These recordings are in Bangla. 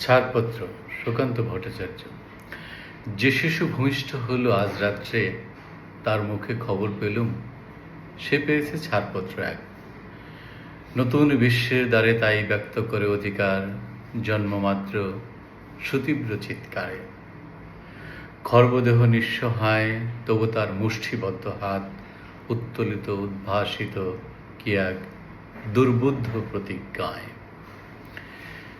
ছাড়পত্র সুকান্ত ভট্টাচার্য। যে শিশু ভূমিষ্ঠ হলো আজ রাত্রে, তার মুখে খবর পেলুম, সে পেয়েছে ছাড়পত্র এক। নতুন বিশ্বের দ্বারে তাই ব্যক্ত করে অধিকার, জন্মমাত্র সুতীব্র চিৎকারে। খর্বদেহ নিঃসহায়, তবু তার মুষ্টিবদ্ধ হাত, উত্তোলিত, উদ্ভাসিত, কি এক দুর্বুদ্ধ প্রতিজ্ঞায়।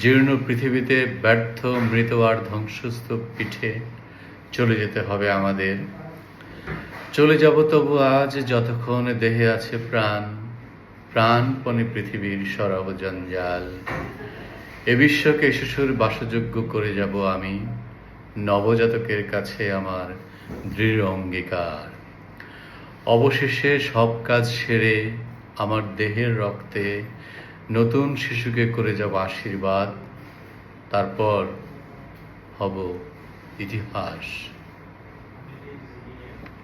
জীর্ণ পৃথিবীতে ব্যর্থ মৃত আর ধ্বংসস্তূপ পিঠে চলে যেতে হবে আমাদের। চলে যাব তবু আজ যতক্ষণ দেহে আছে প্রাণ, প্রাণপণে পৃথিবীর সরব জঞ্জাল। এ বিশ্বকে শিশুর বাসযোগ্য করে যাব আমি, নবজাতকের কাছে আমার দৃঢ় অঙ্গীকার। অবশেষে সব কাজ সেরে আমার দেহের রক্তে নতুন শিশুকে করে যাব আশীর্বাদ তারপর হব ইতিহাস।